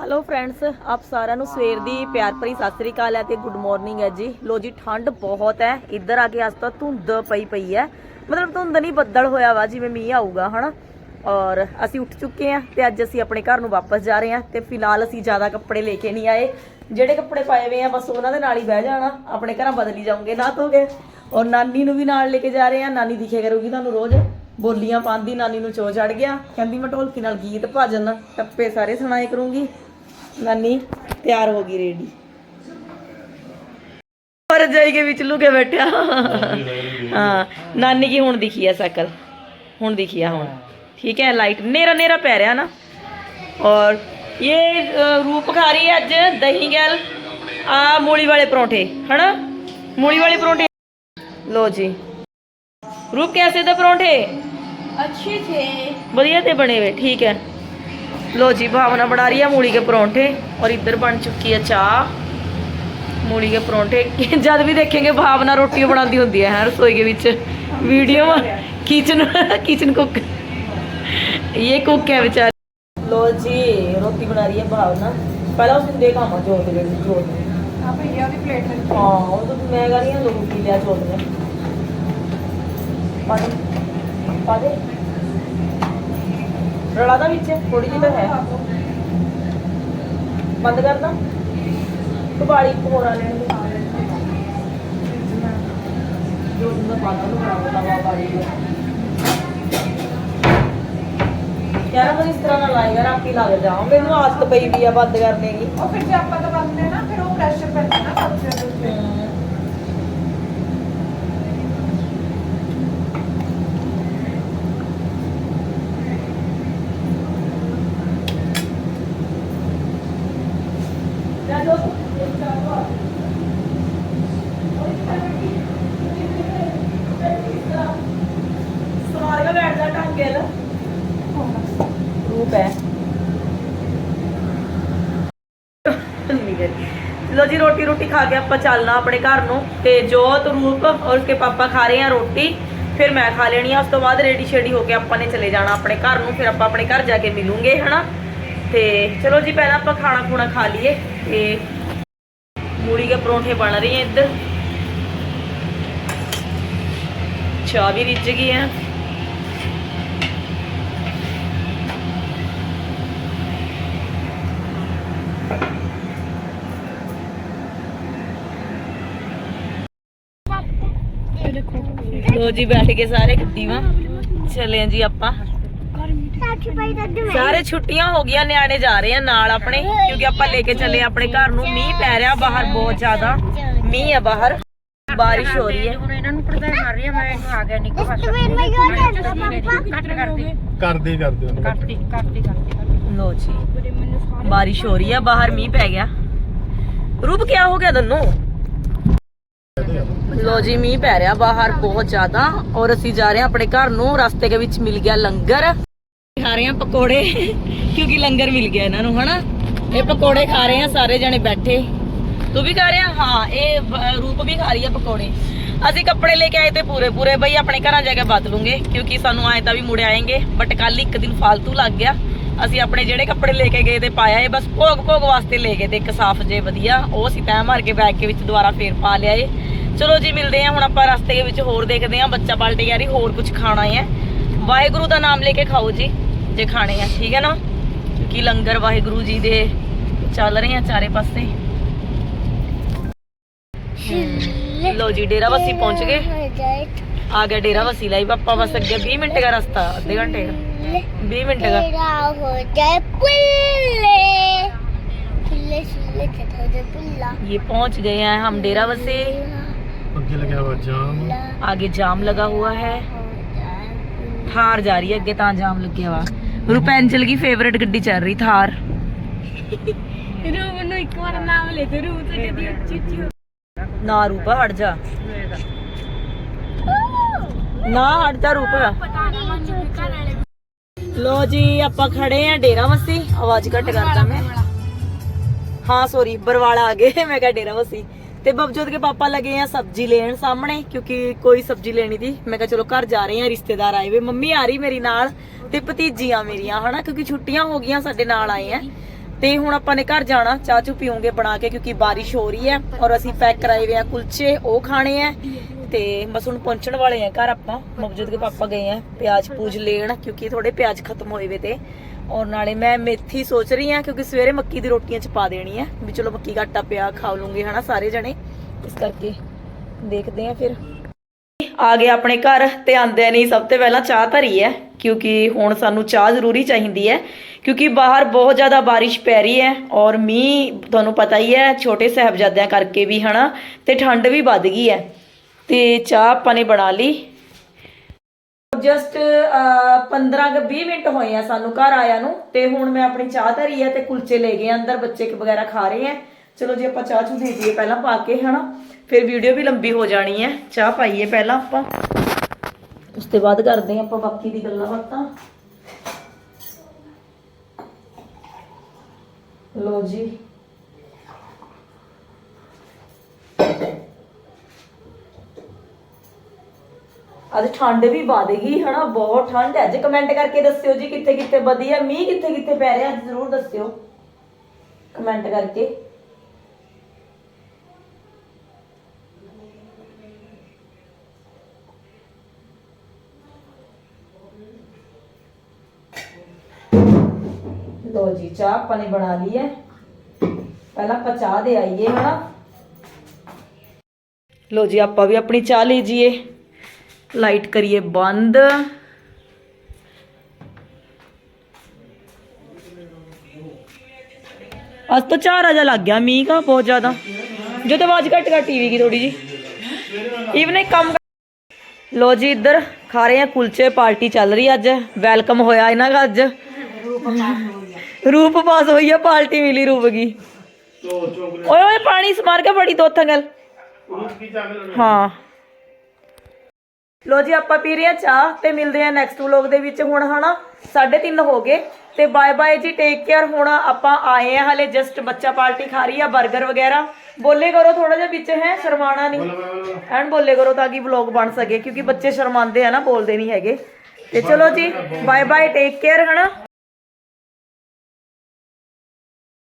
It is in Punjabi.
ਹੈਲੋ ਫਰੈਂਡਸ ਆਪ ਸਾਰਿਆਂ ਨੂੰ ਸਵੇਰ ਦੀ ਪਿਆਰ ਭਰੀ ਸਤਿ ਸ੍ਰੀ ਅਕਾਲ ਹੈ ਤੇ ਗੁੱਡ ਮਾਰਨਿੰਗ ਹੈ ਜੀ। ਲੋ ਜੀ, ਠੰਡ ਬਹੁਤ ਹੈ। ਇੱਧਰ ਆ ਕੇ ਅੱਜ ਤਾਂ ਧੁੰਦ ਪਈ ਪਈ ਹੈ। ਮਤਲਬ ਧੁੰਦ ਨਹੀਂ, ਬੱਦਲ ਹੋਇਆ ਵਾ, ਜਿਵੇਂ ਮੀਂਹ ਆਊਗਾ, ਹਨਾ? ਔਰ ਅਸੀਂ ਉੱਠ ਚੁੱਕੇ ਹਾਂ ਤੇ ਅੱਜ ਅਸੀਂ ਆਪਣੇ ਘਰ ਨੂੰ ਵਾਪਸ ਜਾ ਰਹੇ ਹਾਂ ਤੇ ਫਿਲਹਾਲ ਅਸੀਂ ਜ਼ਿਆਦਾ ਕੱਪੜੇ ਲੈ ਕੇ ਨਹੀਂ ਆਏ। ਜਿਹੜੇ ਕੱਪੜੇ ਪਾਏ ਹੋਏ ਆ, ਬਸ ਉਹਨਾਂ ਦੇ ਨਾਲ ਹੀ ਬਹਿ ਜਾਣਾ। ਆਪਣੇ ਘਰਾਂ ਬਦਲੀ ਜਾਉਂਗੇ ਨਾ ਧੋਗੇ ਔਰ ਨਾਨੀ ਨੂੰ ਵੀ ਨਾਲ ਲੈ ਕੇ ਜਾ ਰਹੇ ਹਾਂ। ਨਾਨੀ ਦਿਖਿਆ ਕਰੂਗੀ ਤੁਹਾਨੂੰ ਰੋਜ਼। ਬੋਲੀਆਂ ਪਾਉਂਦੀ, ਨਾਨੀ ਨੂੰ ਚੋ ਚੜ ਗਿਆ। ਕਹਿੰਦੀ ਮੈਂ ਢੋਲਕੀ ਨਾਲ ਗੀਤ ਭਜਨ, ਟੱਪੇ ਸਾਰੇ ਸੁਣਾਏ ਕਰੂੰਗੀ। ਨਾਨੀ ਤਿਆਰ ਹੋ ਗਈ ਰੈਡੀ ਪਰ ਜਾਈ ਕੇ ਵਿੱਚ ਲੁਕੇ ਬੈਠਿਆ ਹਾਂ ਨਾਨੀ ਕੀ ਹੁਣ ਦਿਖੀ ਹੈ ਸ਼ਕਲ ਹੁਣ ਦਿਖੀ ਆ ਹੁਣ ਠੀਕ ਹੈ ਲਾਈਟ ਨੇਰਾ ਨੇਰਾ ਪੈ ਰਿਹਾ ਨਾ ਔਰ ਇਹ ਅ, ਰੂਪ ਖਾ ਰਹੀ ਹੈ ਅੱਜ ਦਹੀਂ ਗੈਲ ਆ ਮੂਲੀ ਵਾਲੇ ਪਰੌਂਠੇ ਹਨਾ ਮੂਲੀ ਵਾਲੇ ਪਰੌਂਠੇ ਲੋ ਜੀ रूप कैसे थे परोंठे अच्छे थे बढ़िया थे बने हुए ठीक है लो जी भावना बना रही है मूली के परोंठे और इधर बन चुकी है चाह मूली के परोंठे जब भी देखेंगे भावना रोटियाँ बनाती होंगी है, है रसोई के बीच वीडियो किचन किचन कुक ये कुक है बेचारे लो जी रोटी बना रही है भावना पहला उसने देखा हम जोड़ दे जोड़ दे हाँ वो तो मैं कह रही हूँ रोटी लिया जोड़ दे पा दे ਰਲਾ ਵਿੱਚ ਥੋੜੀ ਜਿਹੀ ਤਾਂ ਹੈ। ਬੰਦ ਕਰ ਦਾਂ ਕੋਰਾ ਲੈਣ ਦੇ ਜੋ ਉਹਦਾ ਪਾਤਾ ਨੂੰ ਬਣਾਉਂਦਾ ਵਾ ਬਾਰੀ ਯਾਰ ਮੈਂ ਇਸ ਤਰ੍ਹਾਂ ਨਾਲ ਲਾਏਗਾ ਰਾਤੀ ਲੱਗ ਜਾ ਮੈਨੂੰ ਆਦਤ ਪਈ ਵੀ ਆ ਬੰਦ ਕਰਨੇ ਦੀ। ਉਹ ਫਿਰ ਜੇ ਆਪਾਂ ਤਾਂ ਬੰਦ ਨੇ ਬੈਠ ਰੂਪ ਹੈ। ਲੋ ਜੀ ਰੋਟੀ ਰੋਟੀ ਖਾ ਕੇ ਆਪਾਂ ਚੱਲਣਾ ਆਪਣੇ ਘਰ ਨੂੰ। ਤੇ ਜੋਤ, ਰੂਪ ਔਰ ਉਸਕੇ ਪਾਪਾ ਖਾ ਰਹੇ ਆ ਰੋਟੀ। ਫਿਰ ਮੈਂ ਖਾ ਲੈਣੀ ਆ। ਉਸ ਤੋਂ ਬਾਅਦ ਰੈਡੀ ਸ਼ੇਡੀ ਹੋ ਕੇ ਆਪਾਂ ਨੇ ਚਲੇ ਜਾਣਾ ਆਪਣੇ ਘਰ ਨੂੰ। ਫਿਰ ਆਪਾਂ ਆਪਣੇ ਘਰ ਜਾ ਕੇ ਮਿਲੂਗੇ, ਹਨਾ? ਤੇ ਚਲੋ ਜੀ, ਪਹਿਲਾਂ ਆਪਾਂ ਖਾਣਾ ਖੂਣਾ ਖਾ ਲਈਏ। ਤੇ ਮੂਲੀ ਕੇ ਪਰੌਂਠੇ ਬਣ ਰਹੇ ਆ ਇੱਧਰ। ਚਾਹ ਵੀ ਰਿੱਝ ਗਈ ਹੈ ਲੋ ਜੀ ਬੈਠ ਕੇ ਸਾਰੇ ਗੱਡੀ ਵਾ ਚਲੇ ਆਂ ਜੀ ਆਪਾਂ। ਸਾਰੇ ਛੁੱਟੀਆਂ ਹੋ ਗਈਆਂ ਨਿਆਣੇ ਜਾ ਰਹੇ ਆ ਨਾਲ ਆਪਣੇ ਕਿਉਂਕਿ ਆਪਾਂ ਲੈ ਕੇ ਚੱਲੇ ਆਂ ਆਪਣੇ ਘਰ ਨੂੰ। ਮੀਂਹ ਪੈ ਰਿਹਾ ਬਾਹਰ ਬਹੁਤ ਜ਼ਿਆਦਾ। ਮੀਂਹ ਆ ਬਾਹਰ। ਬਾਰਿਸ਼ ਹੋ ਰਹੀ ਹੈ। ਹੁਣ ਇਹਨਾਂ ਨੂੰ ਪੜਦਾ ਕਰ ਰਹੀ ਆ ਮੈਂ ਇਹਨੂੰ ਆ ਗਿਆ ਨਿੱਕੋ ਪਾਸਾ ਕੱਟ ਕਰਦੀ ਕਰਦੇ ਕਰਦੇ ਉਹਨੂੰ। ਕਰਦੀ ਕਰਦੀ ਕਰਦੀ ਲੋ ਜੀ। ਬਾਰਿਸ਼ ਹੋ ਰਹੀ ਹੈ ਬਾਹਰ ਮੀਂਹ ਪੈ ਗਿਆ। ਰੂਪ ਕਿਆ ਹੋ ਗਿਆ ਤੈਨੂੰ? ਲੋ ਜੀ, ਮੀਂਹ ਪੈ ਰਿਹਾ ਬਾਹਰ ਬਹੁਤ ਜ਼ਿਆਦਾ ਔਰ ਅਸੀਂ ਜਾ ਰਹੇ ਹਾਂ ਆਪਣੇ ਘਰ ਨੂੰ। ਰਸਤੇ ਦੇ ਵਿੱਚ ਮਿਲ ਗਿਆ ਲੰਗਰ। ਖਾ ਰਹੇ ਹਾਂ ਪਕੌੜੇ, ਕਿਉਂਕਿ ਲੰਗਰ ਮਿਲ ਗਿਆ ਇਹਨਾਂ ਨੂੰ, ਹਨਾ? ਇਹ ਪਕੌੜੇ ਖਾ ਰਹੇ ਹਾਂ, ਸਾਰੇ ਜਣੇ ਬੈਠੇ। ਤੂੰ ਵੀ ਖਾ ਰਿਹਾ? ਹਾਂ, ਇਹ ਰੂਪ ਵੀ ਖਾ ਰਹੀ ਹੈ ਪਕੌੜੇ। ਅਸੀਂ ਕੱਪੜੇ ਲੈ ਕੇ ਆਏ ਤੇ ਪੂਰੇ ਪੂਰੇ, ਬਈ ਆਪਣੇ ਘਰਾਂ ਜਾ ਕੇ ਬਦਲੂਗੇ ਕਿਉਂਕਿ ਸਾਨੂੰ ਆਏ ਤਾਂ ਵੀ ਮੁੜ ਆਏਗੇ ਬਟ ਕੱਲ ਇੱਕ ਦਿਨ ਫਾਲਤੂ ਲੱਗ ਗਿਆ। ਅਸੀਂ ਆਪਣੇ ਜਿਹੜੇ ਕੱਪੜੇ ਲੈ ਕੇ ਗਏ ਤੇ ਪਾਇਆ, ਇਹ ਬਸ ਭੋਗ ਭੋਗ ਵਾਸਤੇ ਲੈ ਗਏ ਤੇ ਇੱਕ ਸਾਫ਼ ਜੇ ਵਧੀਆ। ਉਹ ਅਸੀਂ ਤੈਅ ਮਾਰ ਕੇ ਬੈਗ ਕੇ ਵਿੱਚ ਦੁਬਾਰਾ ਫੇਰ ਪਾ ਲਿਆ ਏ। ਚਲੋ ਜੀ ਮਿਲਦੇ ਆ ਹੁਣ ਆਪਾਂ ਰਸਤੇ ਵਿੱਚ ਹੋਰ ਦੇਖਦੇ ਆ ਬੱਚਾ ਬਾਲਟੀ ਯਾਰੀ ਹੋਰ ਕੁਝ ਖਾਣਾ ਹੈ ਵਾਹਿਗੁਰੂ ਦਾ ਨਾਮ ਲੈ ਕੇ ਖਾਓ ਜੀ ਜੇ ਖਾਣੇ ਆ ਠੀਕ ਹੈ ਨਾ? ਕਿ ਲੰਗਰ ਵਾਹਿਗੁਰੂ ਜੀ ਦੇ ਚੱਲ ਰਹੇ ਆ ਚਾਰੇ ਪਾਸੇ? ਲੋ ਜੀ ਡੇਰਾ ਵਸੀ ਪਹੁੰਚ ਗਏ। ਆ ਗਿਆ ਡੇਰਾ ਵਸੀ ਲਈ ਪਾਪਾ ਬਸ ਅੱਗੇ 20 ਮਿੰਟ ਦਾ ਰਸਤਾ ਅੱਧੇ ਘੰਟੇ ਦਾ। 20 ਮਿੰਟ ਦਾ। ਇਹ ਪਹੁੰਚ ਗਏ ਆ ਹਮ ਡੇਰਾ ਵਸੀ। ਅੱਗੇ ਲੱਗਿਆ ਵਾ ਜਾਮ आगे जाम लगा हुआ है थार जा रही है अगे ਤਾਂ ਜਾਮ ਲੱਗਿਆ ਵਾ ਰੂਪੈਂਚਲ ਦੀ ਫੇਵਰਿਟ ਗੱਡੀ ਚੱਲ ਰਹੀ ਥਾਰ ਰੂਪ ਨੂੰ ਇੱਕ ਵਾਰ ਨਾਮ ਲੈ ਤੇ ਰੂਪ ਤੇ ਕਦੀ ਉੱਚੀ ਉੱਚੀ ਨਾ ਰੂਪਾ ਹਟ ਜਾ ਨਾ ਹਟ ਜਾ ਰੂਪ ਪਤਾ ਨਾ ਮਨ ਨੂੰ ਘਰ ਵਾਲੇ ਲੋ ਜੀ ਆਪਾਂ ਖੜੇ ਆ ਡੇਰਾ ਵਸੀ ਆਵਾਜ਼ ਘੱਟ ਕਰਦਾ ਮੈਂ ਹਾਂ ਸੋਰੀ ਬਰਵਾਲਾ ਆ ਗਏ ਮੈਂ ਕਿਹਾ ਡੇਰਾ ਵਸੀ ਤੇ ਬਬਜੋਤ ਕੇ ਪਾਪਾ ਲਗੇ ਆ ਸਬਜ਼ੀ ਲੈਣ ਸਾਹਮਣੇ, ਕਿਉਂਕਿ ਕੋਈ ਸਬਜ਼ੀ ਲੈਣੀ ਦੀ, ਮੈਂ ਕਿਹਾ ਚਲੋ ਘਰ ਜਾ ਰਹੇ ਆ, ਰਿਸ਼ਤੇਦਾਰ ਆਏ ਵੇ, ਮੰਮੀ ਆ ਰਹੀ ਮੇਰੀ ਨਾਲ ਤੇ ਭਤੀਜੀਆਂ ਮੇਰੀਆਂ, ਹਨਾ, ਕਿਉਂਕਿ ਛੁੱਟੀਆਂ ਹੋ ਗਈਆਂ, ਸਾਡੇ ਨਾਲ ਆਏ ਆ। ਤੇ ਹੁਣ ਆਪਾਂ ਨੇ ਘਰ ਜਾਣਾ, ਚਾਹ ਚੂ ਪੀਉਂਗੇ ਬਣਾ ਕੇ, ਕਿਉਂਕਿ ਬਾਰਿਸ਼ ਹੋ ਰਹੀ ਹੈ ਔਰ ਅਸੀਂ ਪੈਕ ਕਰਾਏ ਵੇ ਆ ਕੁਲਚੇ, ਉਹ ਖਾਣੇ ਆ। ਤੇ ਬਸ ਹੁਣ ਪਹੁੰਚਣ ਵਾਲੇ ਆ ਘਰ ਆਪਾਂ ਮੌਜੂਦ ਕੇ ਪਾਪਾ ਗਏ ਆ, ਪਿਆਜ਼ ਪੂਜ ਲੈਣ, ਕਿਉਂਕਿ ਥੋੜੇ ਪਿਆਜ਼ ਖਤਮ ਹੋਏ ਵੇ ਤੇ। ਔਰ ਨਾਲੇ ਮੈਂ ਮੇਥੀ ਸੋਚ ਰਹੀ ਆ ਕਿਉਂਕਿ ਸਵੇਰੇ ਮੱਕੀ ਦੀ ਰੋਟੀਆਂ ਚ ਪਾ ਦੇਣੀ ਆ ਵੀ ਚਲੋ ਮੱਕੀ ਦਾ ਆਟਾ ਪਿਆ, ਖਾ ਲੂੰਗੇ ਹਨਾ ਸਾਰੇ ਜਣੇ। ਇਸ ਕਰਕੇ ਦੇਖਦੇ ਆ ਫਿਰ। ਆ ਗਏ ਆਪਣੇ ਘਰ ਤੇ ਆਂਦਿਆਂ ਨਹੀਂ ਸਭ ਤੋਂ ਪਹਿਲਾਂ ਚਾਹ ਧਰੀ ਹੈ ਕਿਉਂਕਿ ਹੁਣ ਸਾਨੂੰ ਚਾਹ ਜ਼ਰੂਰੀ ਚਾਹੀਦੀ ਹੈ ਕਿਉਂਕਿ ਬਾਹਰ ਬਹੁਤ ਜ਼ਿਆਦਾ ਬਾਰਿਸ਼ ਪੈ ਰਹੀ ਹੈ ਔਰ ਮੀਂਹ ਤੁਹਾਨੂੰ ਪਤਾ ਹੀ ਹੈ ਛੋਟੇ ਸਾਹਿਬਜ਼ਾਦਿਆਂ ਕਰਕੇ ਵੀ ਹਨਾ ਤੇ ਠੰਡ ਵੀ ਵੱਧ ਗਈ ਹੈ। ਤੇ ਚਾਹ ਆਪਾਂ ਨੇ ਬਣਾ ਲਈ। ਜਸਟ 15 ਕੁ 20 ਮਿੰਟ ਹੋਏ ਆ ਸਾਨੂੰ ਘਰ ਆਇਆ ਨੂੰ, ਤੇ ਹੁਣ ਮੈਂ ਆਪਣੀ ਚਾਹ ਧਰੀ ਹੈ ਤੇ ਕੁਲਚੇ ਲੈ ਗਏ ਅੰਦਰ, ਬੱਚੇ ਵਗੈਰਾ ਖਾ ਰਹੇ ਆ। ਚਲੋ ਜੀ, ਆਪਾਂ ਚਾਹ ਚੂ ਦੇ ਦਈਏ ਪਹਿਲਾਂ ਪਾ ਕੇ, ਹਨਾ? ਫਿਰ ਵੀਡੀਓ ਵੀ ਲੰਬੀ ਹੋ ਜਾਣੀ ਹੈ ਚਾਹ ਪਾਈਏ ਪਹਿਲਾਂ ਆਪਾਂ। ਉਸ ਤੋਂ ਬਾਅਦ ਕਰਦੇ ਹਾਂ ਆਪਾਂ ਬਾਕੀ ਦੀ ਗੱਲਾਂ ਬਾਤਾਂ। ਲੋ ਜੀ। ਅੱਜ ਠੰਡ ਵੀ ਵੱਧ ਗਈ, ਹਨਾ, ਬਹੁਤ ਠੰਡ ਹੈ। ਅੱਜ ਕਮੈਂਟ ਕਰਕੇ ਦੱਸਿਓ ਜੀ ਕਿੱਥੇ ਕਿੱਥੇ ਵਧੀਆ, ਮੀਂਹ ਕਿੱਥੇ ਕਿੱਥੇ ਪੈ ਰਿਹਾ, ਅੱਜ ਜ਼ਰੂਰ ਦੱਸਿਓ। ਕਮੈਂਟ ਕਰਕੇ। ਲੋ ਜੀ, ਚਾਹ ਆਪਾਂ ਨੇ ਬਣਾ ਲਈ ਹੈ। ਪਹਿਲਾਂ ਆਪਾਂ ਚਾਹ ਦੇ ਆਈਏ, ਹਨਾ। ਲੋ ਜੀ, ਆਪਾਂ ਵੀ ਆਪਣੀ ਚਾਹ ਲੀਜੀਏ ਲਾਈਟ ਕਰੀਏ ਬੰਦ। ਅੱਜ ਤਾਂ ਚਾਰ ਆਜਾ ਲੱਗ ਗਿਆ ਮੀਂਹ ਕਾ ਬਹੁਤ ਜ਼ਿਆਦਾ। ਜੋ ਤੇ ਆਵਾਜ਼ ਘੱਟ ਘੱਟ ਟੀਵੀ ਕੀ ਥੋੜੀ ਜੀ। ਇਵਨ ਇੱਕ ਕੰਮ ਲੋ ਜੀ ਇੱਧਰ ਖਾ ਰਹੇ ਆ ਕੁਲਚੇ ਪਾਰਟੀ ਚੱਲ ਰਹੀ ਅੱਜ। ਵੈਲਕਮ ਹੋਇਆ ਇਹਨਾਂ ਦਾ ਅੱਜ। ਰੂਪ ਪਾਸ ਹੋਈ ਆ ਪਾਰਟੀ ਮਿਲੀ ਰੂਪ ਕੀ। ਓਏ ਓਏ ਪਾਣੀ ਸਮਾਰ ਕੇ ਬੜੀ ਦੋ ਥੰਗਲ ਹਾਂ। ਲੋ ਜੀ ਆਪਾਂ ਪੀ ਰਹੇ ਆ ਚਾਹ ਤੇ ਮਿਲਦੇ ਆ ਨੈਕਸਟ ਵਲੋਗ ਦੇ ਵਿੱਚ। ਹੁਣ ਹਨਾ 3:30 ਹੋ ਗਏ ਤੇ ਬਾਏ ਬਾਏ ਜੀ ਟੇਕ ਕੇਅਰ ਹੁਣ ਆਪਾਂ ਆਏ ਆ ਹਲੇ ਜਸਟ ਬੱਚਾ ਪਾਰਟੀ ਖਾ ਰਹੀ ਆ 버ਗਰ ਵਗੈਰਾ। ਬੋਲੇ ਕਰੋ ਥੋੜਾ ਜਿਹਾ ਵਿੱਚ ਹੈ ਸ਼ਰਮਾਣਾ ਨਹੀਂ। ਐਂਡ ਬੋਲੇ ਕਰੋ ਤਾਂ ਕਿ ਵਲੋਗ ਬਣ ਸਕੇ ਕਿਉਂਕਿ ਬੱਚੇ ਸ਼ਰਮਾਉਂਦੇ ਆ ਨਾ ਬੋਲਦੇ ਨਹੀਂ ਹੈਗੇ। ਤੇ ਚਲੋ ਜੀ ਬਾਏ ਬਾਏ ਟੇਕ ਕੇਅਰ ਹਨਾ।